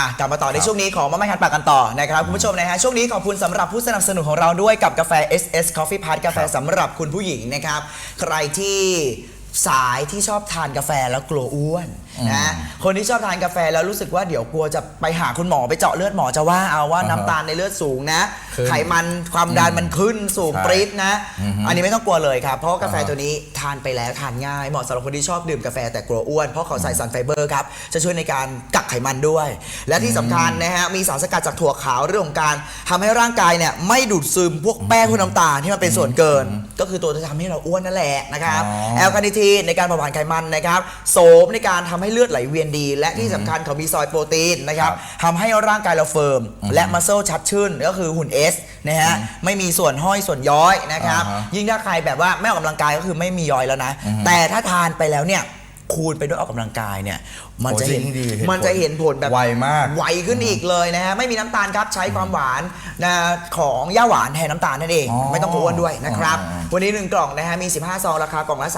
อะกลับมาต่อในช่วงนี้ของมาไม่คันปากกันต่อนะครับคุณผู้ชมนะฮะช่วงนี้ขอบคุณสำหรับผู้สนับสนุนของเราด้วยกับกาแฟ SS Coffee Pot กาแฟสำหรับคุณผู้หญิงนะครับ ใครที่สายที่ชอบทานกาแฟแล้วกลัวอ้วนนะคนที่ชอบทานกาแฟแล้วรู้สึกว่าเดี๋ยวกลัวจะไปหาคุณหมอไปเจาะเลือดหมอจะว่าเอาว่าอ่าฮะน้ำตาลในเลือดสูงนะ ขึ้นไขมันความดันมันขึ้นสูงใช่ปรี๊ดนะ อือฮึอันนี้ไม่ต้องกลัวเลยครับ เพราะว่ากาแฟอ่าฮะ ตัวนี้ทานไปแล้วทานง่าย เหมาะสำหรับคนที่ชอบดื่มกาแฟแต่กลัวอ้วน เพราะเขาใส่สารไฟเบอร์ครับ จะช่วยในการกักไขมันด้วย และที่สำคัญนะฮะ มีสารสกัดจากถั่วขาวเรื่องของการทำให้ร่างกายเนี่ยไม่ดูดซึมพวกแป้งพวกน้ำตาลที่มันเป็นส่วนเกิน ก็คือตัวที่ทำให้เราอ้วนนั่นแหละนะครับ อ๋อ แอลคาเนทีนในการเผาผลาญไขมันนะครับ โสมในการทำให้เลือดไหลเวียนดี และที่สำคัญเขามีซอยโปรตีนนะครับครับทำให้ร่างกายเราเฟิร์ม และมัสเซลชัดชื่นก็คือหุ่น S นะฮะไม่มีส่วนห้อยส่วนย้อยนะครับ อ่าฮะยิ่งถ้าใครแบบว่าไม่ออกกำลังกายก็คือไม่มีย้อยแล้วนะ แต่ถ้าทานไปแล้วเนี่ยคูณไปด้วยออกกำลังกายเนี่ย มันจะเห็นโอ้จริงดีเห็นผลมันจะเห็นผลแบบไวมาก ไวขึ้นอีกเลยนะฮะไม่มีน้ำตาลครับใช้ความหวานนะของย่าหวานแทนน้ำตาลนั่นเอง อ๋อไม่ต้องกลัวด้วยนะครับอ๋อวันนี้ 1 กล่องนะฮะมี 15 ซองราคากล่องละ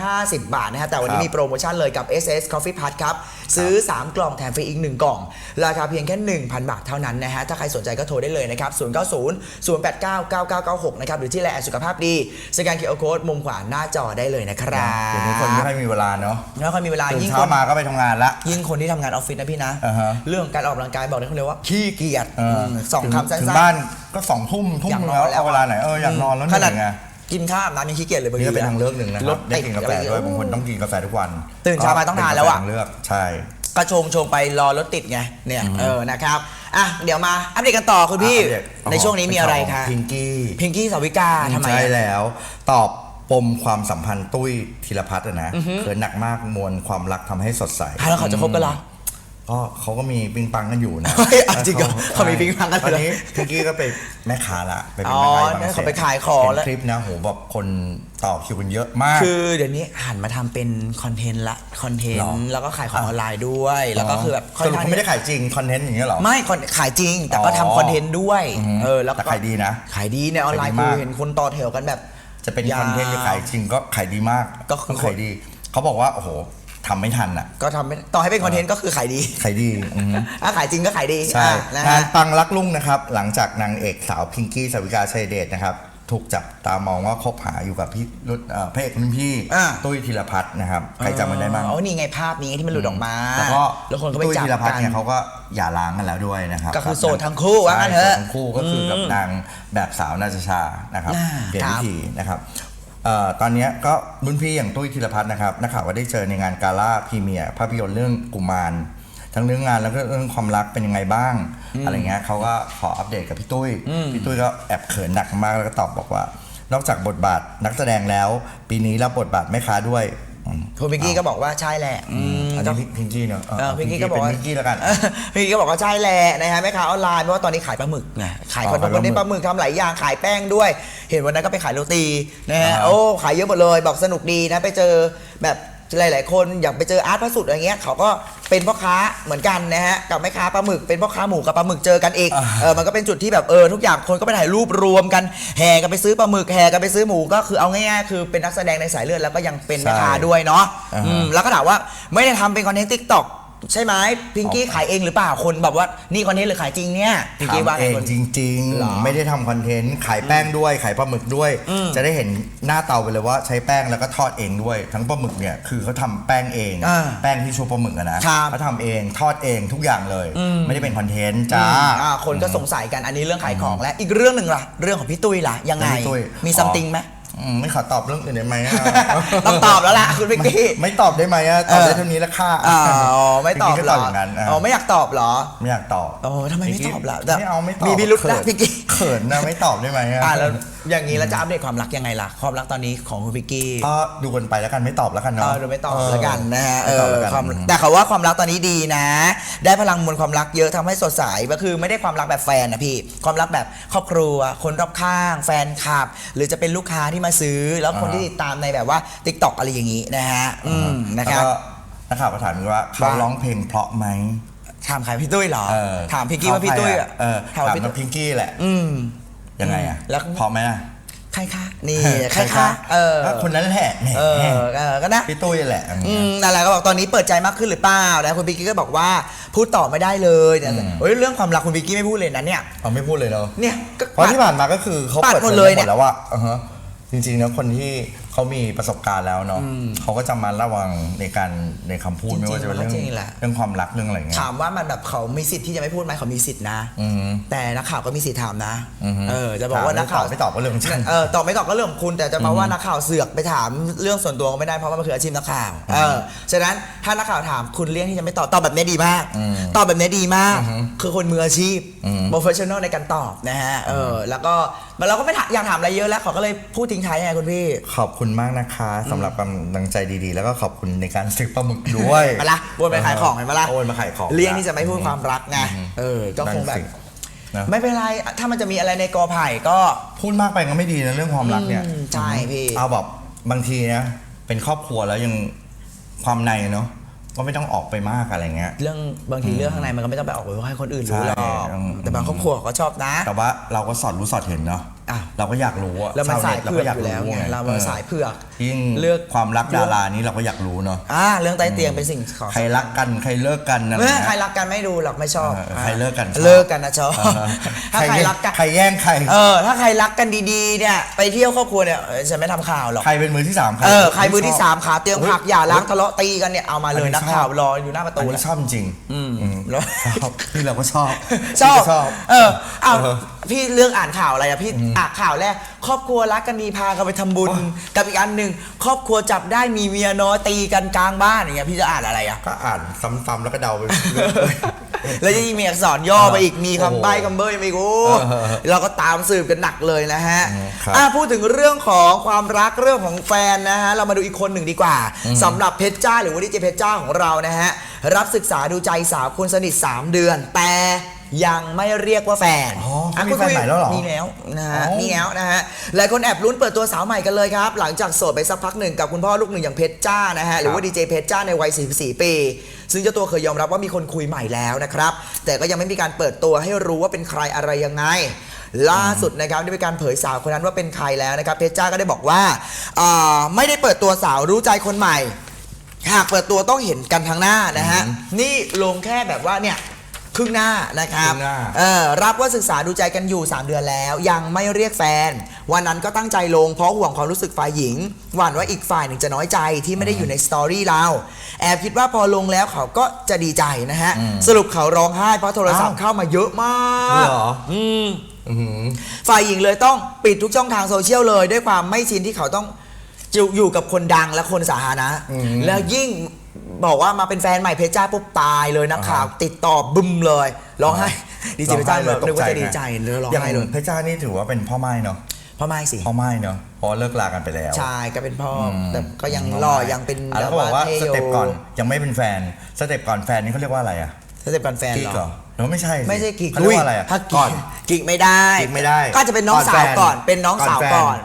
350 บาทนะฮะแต่วันนี้ครับมีโปรโมชั่นเลยกับ SS Coffee Pot ครับ ซื้อ 3 กล่องแถมฟรีอีก 1 กล่อง ราคาเพียงแค่ 1,000 บาทเท่านั้นนะฮะถ้าใครสนใจก็โทรได้เลยนะครับ 090 089 9996 นะครับหรือที่แลนด์สุขภาพดีสแกนเคอร์โค้ดมุมขวาหน้าจอได้เลยนะครับเดี๋ยวนี้คนไม่ค่อยมีเวลาเนาะแล้วค่อยมีเวลาตื่นยิ่งเช้าคน มาก็ไปทำงานละ ยิ่งคนที่ทำงานออฟฟิศนะพี่นะ อ่าฮะ เรื่องการออกกำลังกายบอกได้คำเดียวว่าขี้เกียจเออมสองถึคำสั้ถึงนบ้านก็สองทุ่มทุ่มอยากนแล้อวนแล้วเอาเวลาไหนเอออยากนอนแล้วเหขนื่นาดอยไงกินข้าวอาบน้ำยังขี้เกียจเลยบางนี่ทีก็เป็นทางเลือกหนึ่งนะครรับถได้ติดกินกาแฟด้วยบางคนต้องกินกาแฟทุกวันตื่นเช้ามาต้องทานแล้วอะ เป็กาฟทงเลือกใช่ กระชงชงไปรอรถติดไงเนี่ยเออนะครับอะเดี๋ยวมาอัปเดตกันต่อคุณพี่อัปเดตในช่วงนี้มีอะไรคะพิงกี้พิงกี้สาวิกาทำไมใช่อะ แล้ว ตอบ ปมความสัมพันธ์ตุ้ยธีรพัฒน์อะนะเขินหนักมากมวลความรักทำให้สดใสอะแล้วเขาจะคบกันเหรอ ก็เขาก็มีปิงปังกันอยู่นะเฮ้ยอะจริงเหรอเขามีปิ๊งปังกันตอนเหรอนี้พิงกี้ก็ไปแม่ค้าละไปเป็นอ๋อแม่ค้าบางแสเขาไปขายของแล้ว เห็นคลิปนะโหแบบคนต่อคิวกันเยอะมาก คือเดี๋ยวนี้หันมาทำเป็นคอนเทนต์ละคอนเทนหรอ ต์แล้วก็ขายของออนไลน์ด้วย แล้วก็คือแบบสรุปเขาไม่ได้ขายจริงคอนเทนต์อย่างเงี้ยเหรอ ไม่คอนขายจริง แต่ก็อ๋อทำคอนเทนต์ด้วย อือฮึเออแล้วก็แต่ขายดีนะขายดีในออนไลน์ขายดีคืมากอเห็นคนต่อแถวกันแบบ จะเป็นยาวคอนเทนต์หรือขายจริงก็ขายดีมากก็คือ ขายดี เขาบอกว่า โอ้โหทำไม่ทันอะก็ทำไม่ต่อให้เป็นคอนเทนต์ก็คือขายดีขายดีอือฮึ ถ้าขายจริงก็ขายดีใช่อะนะงาฮะ นปังรักลุ่งนะครับ หลังจากนางเอกสาวพิงกี้สาวิกาชัยเดชนะครับ ถูกจับตามองว่าคบหาอยู่กับพี่รุ่นเอ่อพระเอกรุ่นพี่อ่า ตุ้ยธีรพัฒน์นะครับใครจำมันได้มั้งอ๋อนี่ไงภาพนี้ไงที่มันหลุดออกมา แล้วก็แล้วคนก็ไปตุ้ยจับธีรพัฒกัน์น เนี่ยเขาก็หย่าร้างกันแล้วด้วยนะครับก็คือกับโสดทั้งคู่ว่างั้นเถอะใช่โสดทั้งคู่ก็คือกับนางแบบสาวนาจชานะครับอ่าเปลี่ยนครับวิธีนะครับเอ่อตอนเนี้ยก็รุ่นพี่อย่างตุ้ยธีรพัฒน์นะครับนักข่าวก็ได้เจอในงานกาล่าพรีเมียร์ภาพยนตร์เรื่องกุมาร ทั้งเรื่องงานแล้วก็เรื่องความรักเป็นยังไงบ้าง อะไรเงี้ยเขาก็ขออัปเดตกับพี่ตุ้ย พี่ตุ้ยก็แอบเขินหนักมากแล้วก็ตอบบอกว่า นอกจากบทบาทนักแสดงแล้ว ปีนี้รับบทบาทแม่ค้าด้วยอืมคุณพิงกี้ก็บอกว่าใช่แหละอืมอันนี้พิงกี้เนาะเออพิงกี้ก็บอกว่าเป็นพิงกี้แล้วกันเออพิงกี้ก็บอกว่าใช่แหละนะฮะแม่ค้าออนไลน์เพราะว่าตอนนี้ขายปลาหมึกไงขายอ๋อคอนโดขายปลาหมึกคนนี้ปลาหมึกทำหลายอย่างขายแป้งด้วย เห็นวันนั้นก็ไปขายโรตีนะฮะอ่าฮะโอ้ขายเยอะหมดเลยบอกสนุกดีนะไปเจอแบบหลายๆคนอยากไปเจออาร์ตพระสุดอะไรเงี้ยเขาก็ เป็นพ่อค้าเหมือนกันนะฮะกับแม่ค้าปลาหมึกเป็นพ่อค้าหมูกับปลาหมึกเจอกันเองเออมันก็เป็นจุดที่แบบเออทุกอย่างคนก็ไปถ่ายรูปรวมกันแห่กันไปซื้อปลาหมึกแห่กันไปซื้อหมูก็คือเอาง่ายๆคือเป็นนักแสดงในสายเลือดแล้วก็ยังเป็นแม่ค้าใช่ด้วยเนาะอ่าฮะอืมแล้วก็ถามว่าไม่ได้ทำเป็นคอนเทนต์ทิกตอก ใช่ไหมพิงกี้ขายเองหรือเปล่าคนแบบว่านี่คอนเทนต์หรือขายจริงเนี่ยพิงกี้ว่าทำเองไคน จริง เหรอๆ ไม่ได้ทำคอนเทนต์ขายแป้งด้วยขายปลาหมึกด้วย จะได้เห็นหน้าเตาไปเลยว่าใช้แป้งแล้วก็ทอดเองด้วย ทั้งปลาหมึกเนี่ยคือเขาทำแป้งเองอ่าแป้งที่ชูปลาหมึกอะนะครับ เขาทำเองทอดเองทุกอย่างเลย ไม่ได้เป็นคอนเทนต์จ้า อ่าคนก็สงสัยกันอันนี้เรื่องขายของและอีกเรื่องหนึ่งล่ะ เรื่องของพี่ตุ้ยล่ะยังไงพี่ตุ้ยมีอ๋อ ซัมติงไหม อืมไม่ขอตอบเรื่องอื่นได้ไหมอะต้องตอบแล้วล่ะคุณพิงกี้ไม่ตอบได้ไหมอะตอบได้เออเท่านี้ละค่ะอ๋อไม่ตอบพี่เหรก็ตออบอย่างนั้นอะอ๋อไม่อยากตอบเหรอไม่อยากตอบโอ้ทำไมไม่ตอบล่ะไม่เอาไม่ตอบมีพิรุธนะเขินพี่กิ๊กเขินนะไม่ตอบได้ไหมอะ อ่าแล้วอย่างนี้แล้วจะอัปเดตความรักยังไงล่ะ ความรักตอนนี้ของคุณพิงกี้ก็ดูกันไปแล้วกันไม่ตอบแล้วกันเอเนาะอเดี๋ยวไม่ตอบแล้วกันนะฮะเอไม่ตอบอแล้วกันความแต่เขาว่าความรักตอนนี้ดีนะ ได้พลังมวลความรักเยอะทำให้สดใสก็คือไม่ได้ความรักแบบแฟนนะพี่ ความรักแบบครอบครัว คนรอบข้าง แฟนคลับ หรือจะเป็นลูกค้าที่มาซื้อ แล้วคนอ่าที่ติดตามในแบบว่า t ิ k t o k อะไรอย่างนี้นะฮะอืมนะครับ แล้วก็นักข่าวก็ถามอีกว่าเขาว่า ร้องเพลงเพราะไหมถามใครพี่ตุ้ยเหรอ เออถามพี่กี้ว่าพี่ตุ้ยอะเออถามถามพี่น้ตุ้อย งพิงกี้แหละ อืม ยังไงอะแล้วเพราะไหมอะใครคะนี่ใคใครรคะคะเออก็คนนั้นแหละแหมเออเออก็นะพี่ตุ้ยแหละอย่างอืเงี้ยมนั่นแหละก็บอกตอนนี้เปิดใจมากขึ้นหรือเปล่านะคุณบิกกี้ก็บอกว่าพูดต่อไม่ได้เลยเนี่ยอืมเฮ้ยเรื่องความรักคุณบิกกี้ไม่พูดเลยนะเนี่ยเอาไม่พูดเลยเนาะเนี่ยก็เพราะที่ผ่านมาก็คือเขาปัดเปิดหมดผเลยหเนี่มยดแล้วว่าอ่าฮะจริงๆแล้วคนที่ เขามีประสบการณ์แล้วเนาะเขาก็จะมาระวังในการในคำพูดจริงๆไม่ว่าจะเป็นเรื่องจริงๆแหละ เรื่องความรักเรื่องอะไรเงี้ย ถามว่ามันแบบเขามีสิทธิ์ที่จะไม่พูดไหมเขามีสิทธิ์นะอืมแต่นักข่าวก็มีสิทธิ์ถามนะอือฮึเออจะบอกว่านักข่าวถามไม่ตอบไม่ตอบก็เรื่องของฉัน เออตอบไม่ตอบก็เรื่องของคุณแต่จะมาว่านักข่าวเสือกไปถามเรื่องส่วนตัวก็ไม่ได้เพราะว่ามันคืออาชีพนักข่าวเออฉะนั้นถ้านักข่าวถามคุณเลี่ยงที่จะไม่ตอบตอบแบบนี้ดีมากอืมตอบแบบนี้ดีมากอือฮึคือคนมืออาชีพอืม professional ในการตอบนะฮะเออแล้วก็เราก็ไม่ถามอยากถามอะไรเยอะแล้วเขาก็เลยพูดทิ้งท้ายไงคุณพี่ ขอบคุณมากนะคะสำหรับกำลังใจดีๆ แล้วก็ขอบคุณในการซื้อปลาหมึกด้วยมาละวนไปขายของเห็นปะล่ะโอนมาขายของเลี่ยงที่จะไม่พูดความรักไงเออก็คงแบบนั่นสินะไม่เป็นไร ถ้ามันจะมีอะไรในกอไผ่ก็ พูดมากไปก็ไม่ดีนะเรื่องความรักเนี่ยอืมใช่พี่ เอาแบบบางทีนะเป็นครอบครัวแล้วยังความในเนาะก็ไม่ต้องออกไปมากอะไรเงี้ย เรื่องบางทีเรื่องข้างในมันก็ไม่ต้องไปออกไปให้คนอื่นรู้หรอกใช่อืมแต่บางครอบครัวเขาก็ชอบนะ แต่ว่าเราก็สอดรู้สอดเห็นเนาะ อะเราก็อยากรู้อะแล้วมันชสายน็ตเผือกอยู่แล้วไงเรามันสายเผือกยิ่งเลือกความรักดารานี้เราก็อยากรู้เนาะอ่าเรื่องใต้เตียงเป็นสิ่งของใครรักกันใครเลิกกันอะไรเมื่อเงี้ยใครรักกันไม่ดูหรอกไม่ชอบเออใครเลิกกันชอบเลิกกันนะชอบเออถ้าใครรักกันใครแย่งใครเออถ้าใครรักกันดีๆเนี่ยไปเที่ยวครอบครัวเนี่ยเออฉันไม่ทำข่าวหรอกใครเป็นมือที่สามเออใครมือที่สามขาเตียงโอ้ยผักอย่าล้างทะเลาะตีกันเนี่ยเอามาเลยอันนี้นักข่าวชอบรออยู่หน้าประอัตูนแล้นี้วชอบจริง อืมอืมแล้วชอบนี่เราก็ชอบชอบนี่ก็ชอบ เออเอาเออพี่เรื่องอ่านข่าวอะไรอะพี่อ่านข่าวแรก ครอบครัวรักกันดีพากันไปทำบุญ กับอีกอันหนึ่งครอบครัวจับได้มีเมียน้อยตีกันกลางบ้านอย่างเงี้ยพี่จะอ่านอะไรอะ ก็อ่านซ้ำๆแล้วก็เดาไปแล้วยังมีอักษรย่อไปอีกมีโอ้โหคำใบ้คำเบ้ยมาอีกโอ้เออเราก็ตามสืบกันหนักเลยนะฮะอืมครับอะพูดถึงเรื่องของความรักเรื่องของแฟนนะฮะเรามาดูอีกคนหนึ่งดีกว่าสำหรับเพชรจ้าหรือว่าดีเจเพชรจ้าของเรานะฮะ รับศึกษาดูใจสาวคนสนิท 3 เดือน แต่ยังไม่เรียกว่าแฟนอ๋อเขาะมีแฟนใหม่แล้วเหรอมีแล้วนะฮะ อ๋อ มีแล้วนะฮะ หลายคนแอบลุ้นเปิดตัวสาวใหม่กันเลยครับ หลังจากโสดไปสักพักหนึ่งกับคุณพ่อลูกหนึ่งอย่างเพชรจ้านะฮะ หรือว่าดีเจเพชรจ้าในวัย 44 ปี ซึ่งเจ้าตัวเคยยอมรับว่ามีคนคุยใหม่แล้วนะครับ แต่ก็ยังไม่มีการเปิดตัวให้รู้ว่าเป็นใครอะไรยังไง ล่าสุดนะครับได้มีการเผยสาวคนนั้นว่าเป็นใครแล้วนะครับ เพชรจ้าก็ได้บอกว่าอ่าไม่ได้เปิดตัวสาวรู้ใจคนใหม่ หากเปิดตัวต้องเห็นกันทางหน้านะฮะ นี่ลงแค่แบบว่าเนี่ยครึ่งหน้านะครับครึ่งหน้า เออรับว่าศึกษาดูใจกันอยู่ 3 เดือนแล้ว ยังไม่เรียกแฟน วันนั้นก็ตั้งใจลงเพราะห่วงความรู้สึกฝ่ายหญิง หวั่นว่าอีกฝ่ายหนึ่งจะน้อยใจที่ไม่ได้อยู่ในสตอรี่เรา แอบคิดว่าพอลงแล้วเขาก็จะดีใจนะฮะ สรุปเขาร้องไห้เพราะโทรศัพท์เข้ามาเยอะมากเหรออืม อื้อหือ ฝ่ายหญิงเลยต้องปิดทุกช่องทางโซเชียลเลย ด้วยความไม่ชินที่เขาต้อง อยู่อยู่กับคนดังและคนสาธารณะอืมแล้วยิ่งบอกว่ามาเป็นแฟนใหม่เพชรจ้าปุ๊บตายเลยนักข่าวอ่าติดต่อบึ้มเลยร้องไห้ดีเจเพชรจ้าร้องไห้เลยนึกว่าตกใจจะดีใจเลยร้องอย่างไห้เลยเพชรจ้านี่ถือว่าเป็นพ่อไม้เนาะพ่อไม่สิพ่อไม้เนาะเพราะเลิกลากันไปแล้วใช่ก็เป็นพ่ออมแต่ก็ยังพ่หล่อไม้ยังเป็นอะแล้วก็บอกว่าท่สยู่เต็ปก่อนยังไม่เป็นแฟนสเต็ปก่อนแฟนนี่เขาเรียกว่าอะไรอะสเต็ปก่อนแฟนกิ๊กเหรเหรออหรือว่าไม่ใช่สิไม่ใช่กิ๊กเขาเรียกว่าอะไรอะถ้าก่ก่ออนนกิ๊กไม่ได้กิ๊กไม่ได้ ก็จะเป็นน้องสาวแฟก่อนเป็นน้องสาวแฟก่อน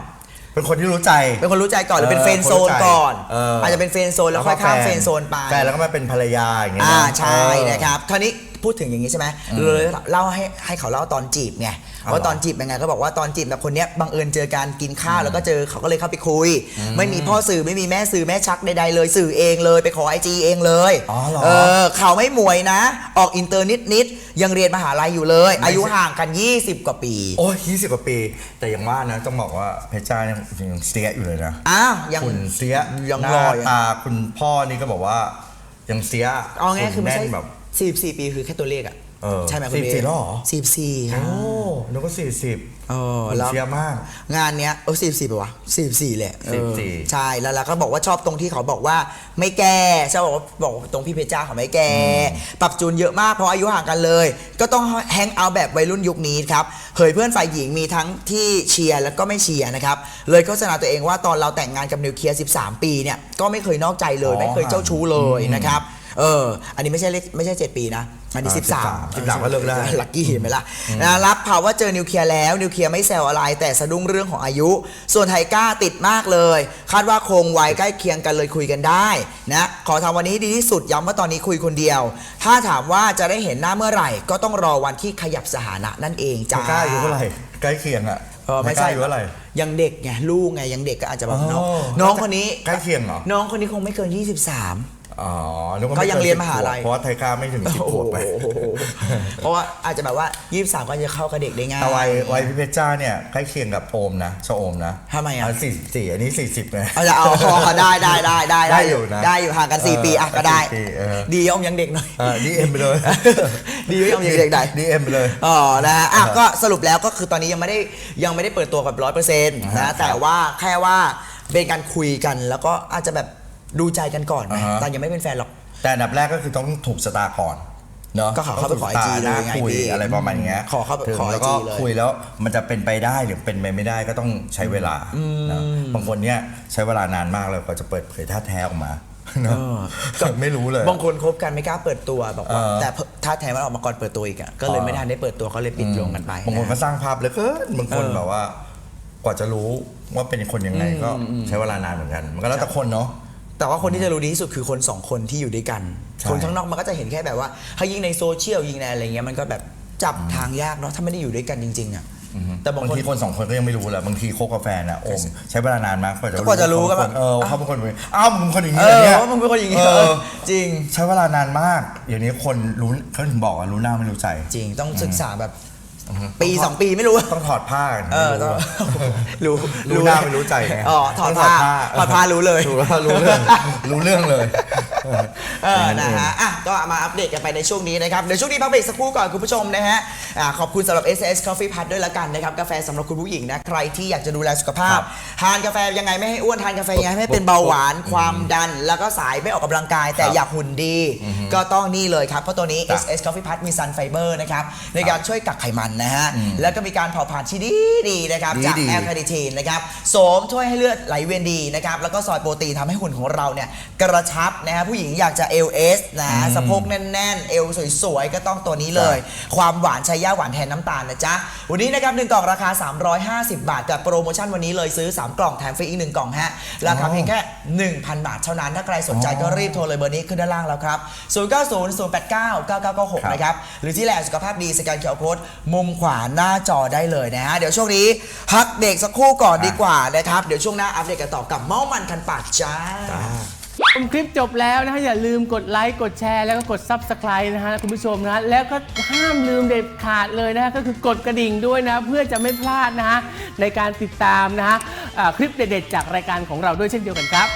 เป็นคนที่รู้ใจ เป็นคนรู้ใจก่อนหรือเป็นเออเฟรนด์โซนคนรู้ใจก่อนเออออาจจะเป็นเฟรนด์โซนแล้วค่อยข้ามเฟรนด์โซนไป แฟนแล้วก็มาเป็นภรรยาอย่างเงี้ยอ่าเนอะใช่เออ นะครับคราวนี้ พูดถึงอย่างนี้ใช่ไหมเลยเล่าให้ให้เขาเล่าตอนจีบไงเอาว่าเหรอตอนจีบเป็นไงก็บอกว่าตอนจีบแบบคนเนี้ยบังเอิญเจอการกินข้าวแล้วก็เจอเขาก็เลยเข้าไปคุย ไม่มีพ่อสื่อไม่มีแม่สื่อแม่ชักใดๆเลยสื่อเองเลยไปขอไอจีเองเลยอ๋อเหรอเออเขาไม่หมวยนะ ออกอินเตอร์นิดนิดๆยังเรียนมหาลัยอยู่เลยไม่ใช่อายุห่างกัน 20 กว่าปี โอ้ยยี่สิบกว่าปี แต่อย่างว่านะต้องบอกว่าเพชรจ้าเนี่ยยังเสียอยู่เลยนะอ้าวยังคุณเสียยังหรอน้าอยู่ตาคุณพ่อนี่ก็บอกว่ายังเสียเอาง่ายๆคือไม่ใช่แน่นแบบ 44 ปีคือแค่ตัวเลขอะเออใช่ไหมคุณเบ44แล้วเหรอ44ครับโอ้นึกว่าสี่สิบเออคุณแล้วเสียมาก งานเนี้ยเออสี่สี่ป่ะวะสี่สี่แหละเออ44 ใช่แล้วเราก็บอกว่าชอบตรงที่เขาบอกว่าไม่แก่ชอบบอกว่าบอกว่าตรงพี่เพชรจ้าเขาไม่แก่ปรับจูนเยอะมากเพราะอายุห่างกันเลย ก็ต้องแฮงเอาท์แบบวัยรุ่นยุคนี้ครับเผยเพื่อนฝ่ายหญิงมีทั้งที่เชียร์แล้วก็ไม่เชียร์นะครับเลยโฆษณาตัวเองว่าตอนเราแต่งงานกับนิวเคลียร์ 13 ปีเนี่ยก็ไม่เคยนอกใจเลยอ๋อไม่เคยเจ้าชู้เลยนะครับ เออ อันนี้ไม่ใช่เลขไม่ใช่ 7 ปีนะ อันนี้อ่า13 13ก็เลิกได้ ลักกี้เห็นไหมล่ะนะรับข่าวว่าเจอนิวเคลียร์แล้ว นิวเคลียร์ไม่แซวอะไร แต่สะดุ้งเรื่องของอายุ ส่วนไทก้าติดมากเลย คาดว่าคงวัยใกล้เคียงกันเลยคุยกันได้นะขอทำวันนี้ให้ดีที่สุดย้ำว่าตอนนี้คุยคนเดียว ถ้าถามว่าจะได้เห็นหน้าเมื่อไหร่ ก็ต้องรอวันที่ขยับสถานะนั่นเองจ้าจ้าอายุเท่าไหร่ใกล้เคียงอะเออไม่ใช่ไทก้าอายู่เท่าไหร่ ยังเด็กไงลูกไงยังเด็กก็อาจจะแบบน้องอ๋อน้องคนนี้ใกล้เคียงเหรอ น้องคนนี้คงไม่เกิน 23 อ๋อนึว่าก็ยังไกิเรียนมหาลัย10ขวบเพราะว่าไทก้าไม่ถึงสิบขวบไป โอ้โหเพราะว่าอาจจะแบบว่า 23 ก็จะเข้ากับเด็กได้ง่าย แต่วัยวัยพี่เพชรจ้าเนี่ยใกล้เคียงกับโอมนะชะโอมนะทำไมอะ สี่สิบสี่อันนี้สี่สิบไง เอาจะเอาเอาได้ได้ได้ได้ได้อยู่นะได้อยู่ห่างกัน 4 ปีอะเออก็ได้ สี่ปีเออ ดีอมยังเด็กหน่อย ดีเอ็มไปเลย ดีอมยังเด็กได้ดีเอ็มไปเลย อ๋อ นะฮะอะ ก็สรุปแล้วก็คือตอนนี้ยังไม่ได้ยังไม่ได้เปิดตัวกับร้อยเปอร์เซ็นต์อ่าฮะนะ แต่ว่าแค่ว่าเป็นการคุยกัน แล้วก็อาจจะแบบ ดูใจกันก่อนไหมอ่าฮะแต่ยังไม่เป็นแฟนหรอก แต่อันดับแรกก็คือต้องถูกสตาร์ก่อนเนาะก็ขอเข้าไปขอถูกสต IG เลยไงคุยพี่อะไรประมาณเงี้ยขอเข้าไปถึงขอแล้วก็ IG เลย คุยแล้วมันจะเป็นไปได้หรือเป็นไปไม่ได้ก็ต้องใช้เวลานะบางคนเนี่ยใช้เวลานานมากเลยกว่าจะเปิดเผยท่าแท้ออกมาเนอะไม่รู้เลย บางคนคบกันไม่กล้าเปิดตัวบอกว่าเออ แต่ถ้าแทนมันออกมาก่อนเปิดตัวอีกอะก็เลยไม่ทันได้เปิดตัวก็เลยปิดโยงกันไปบางคนก็ะสร้างภาพเหลยเกินบางคนเออแบบว่า กว่าจะรู้ว่าเป็นคนยังไงก็ใช้เวลานานเหมือนกัน มันก็แล้วแต่คนเนาะ แต่ว่าคนที่จะรู้ดีที่สุดคือคนสองคนที่อยู่ด้วยกัน ใช่ คนข้างนอกมันก็จะเห็นแค่แบบว่าถ้ายิ่งในโซเชียลยิ่งในอะไรเงี้ยมันก็แบบจับทางยากเนาะถ้าไม่ได้อยู่ด้วยกันจริงๆอะแต่บางบางคน ทีคนสองคนก็ยังไม่รู้เลยบางทีคบกับแฟนอะโอมใช้เวลานานมากกว่าจะกว่าจะรู้ก็แบบ เออเขาเป็นคนแบบนี้อ้าวมึงเป็นคนอย่างเอนี้เหรออเนี่ยว่ามึงเป็นคนอย่างงี้เอเอออจริง ใช้เวลานานมากอย่างนี้คนรู้เขาถึงบอกว่ารู้หน้าไม่รู้ใจ จริงต้องศึกษาแบบ ปีสองปีไม่รู้ ต้องถอดผ้ากันเออต้องรู้รู้หน้าไม่รู้ใจไงอ๋อถอดผ้าถอดผ้ารู้เลยรู้ว่ารู้เรื่องรู้เรื่องเลยเออนะฮะอะก็มาอัปเดตกันไปในช่วงนี้นะครับเดี๋ยวช่วงนี้พักเบรกสักครู่ก่อนคุณผู้ชมนะฮะอ่าขอบคุณสำหรับ SS Coffee Pad ด้วยละกันนะครับกาแฟสำหรับคุณผู้หญิงนะใครที่อยากจะดูแลสุขภาพครับทานกาแฟยังไงไม่ให้อ้วนทานกาแฟยังไงไม่ให้เป็นเบาหวานความดัน แล้วก็สายไม่ออกกำลังกาย แต่ครับอยากหุ่นดี ก็ต้องนี่เลยครับเพราะตัวนี้ครับ SS Coffee Pad มี Sun Fiber นะครับในการช่วยกักไขมันนะฮะ แล้วก็มีการเผาผลาญที่ดีดีๆนะครับ จากดีๆ แอลคาเนทีนนะครับโสมช่วยให้เลือดไหลเวียนดีนะครับ แล้วก็ซอยโปรตีนทำให้หุ่นของเราเนี่ยกระชับนะฮะผู้หญิงอยากจะ LS นะฮะสะโพกแน่นๆ เอวสวยๆ ก็ต้องตัวนี้เลย ความหวานใช้ย่าหวานแทนน้ำตาลนะจ๊ะ วันนี้นะครับหนึ่งกล่องราคา 350 บาทกับโปรโมชั่นวันนี้เลยซื้อ 3 กล่องแถมฟรีอีก 1 กล่องฮะราคาเพียงแค่ 1,000 บาทเท่านั้นถ้าใครสนใจก็รีบโทรเลยเบอร์นี้ขึ้นด้านล่างแล้วครับ 090 089 9996 นะครับหรือที่แหล่สุขภาพดีสแกนเคอร์โค้ดมุมขวาหน้าจอได้เลยนะฮะ เดี๋ยวช่วงนี้พักเบรกสักครู่ก่อนดีกว่านะครับ เดี๋ยวช่วงหน้าอัปเดตกันต่อกับเมาส์มันคันปากจ้า ชมคลิปจบแล้วนะฮะอย่าลืมกดไลค์กดแชร์แล้วก็กด Subscribe นะฮะคุณผู้ชมนะแล้วก็ห้ามลืมเด็ดขาดเลยนะฮะก็คือกดกระดิ่งด้วยนะ เพื่อจะไม่พลาดนะฮะในการติดตามนะฮะอ่าคลิปเด็ดๆจากรายการของเราด้วยเช่นเดียวกันครับ